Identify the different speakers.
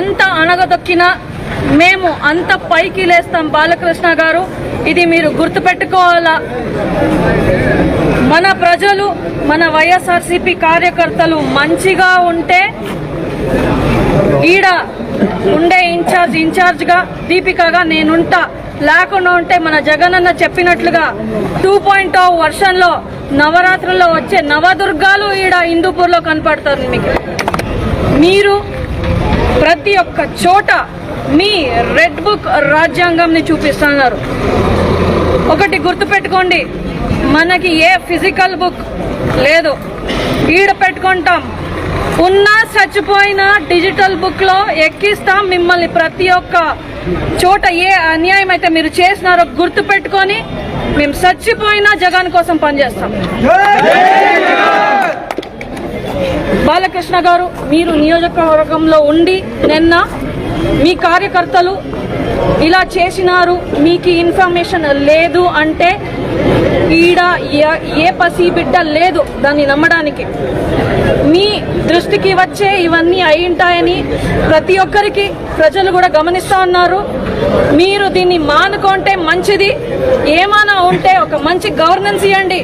Speaker 1: ఎంత అనగదొక్కినా మేము అంత పైకి లేస్తాం బాలకృష్ణ గారు. ఇది మీరు గుర్తుపెట్టుకోవాలా? మన ప్రజలు మన వైఎస్ఆర్సీపీ కార్యకర్తలు మంచిగా ఉంటే ఈడ ఉండే ఇన్ఛార్జ్ ఇన్ఛార్జ్గా దీపికగా నేనుంటా. లేకుండా ఉంటే మన జగనన్న చెప్పినట్లుగా టూ పాయింట్ వర్షంలో నవరాత్రుల్లో వచ్చే నవదుర్గాలు ఈడ హిందూపూర్లో కనపడతారు మీకు. మీరు ప్రతి ఒక్క చోట మీ రెడ్ బుక్ రాజ్యాంగంని చూపిస్తున్నారు. ఒకటి గుర్తుపెట్టుకోండి మనకి ఏ ఫిజికల్ బుక్ లేదు. ఈడ పెట్టుకుంటాం. ఉన్నా చచ్చిపోయిన డిజిటల్ బుక్లో ఎక్కిస్తాం మిమ్మల్ని ప్రతి ఒక్క చోట ఏ అన్యాయం అయితే మీరు చేసినారో గుర్తు పెట్టుకొని మేము చచ్చిపోయినా జగన్ కోసం పనిచేస్తాం. బాలకృష్ణ గారు మీరు నియోజకవర్గంలో ఉండి నిన్న మీ కార్యకర్తలు ఇలా చేసినారు మీకు ఇన్ఫర్మేషన్ లేదు అంటే ఈడ ఏ- ఏ పసి బిడ్డ లేదు దాన్ని నమ్మడానికి. మీ దృష్టికి వచ్చే ఇవన్నీ అయి ఉంటాయని ప్రతి ఒక్కరికి ప్రజలు కూడా గమనిస్తూ ఉన్నారు. మీరు దీన్ని మానుకుంటే మంచిది ఏమైనా ఉంటే ఒక మంచి గవర్నెన్స్ ఇవ్వండి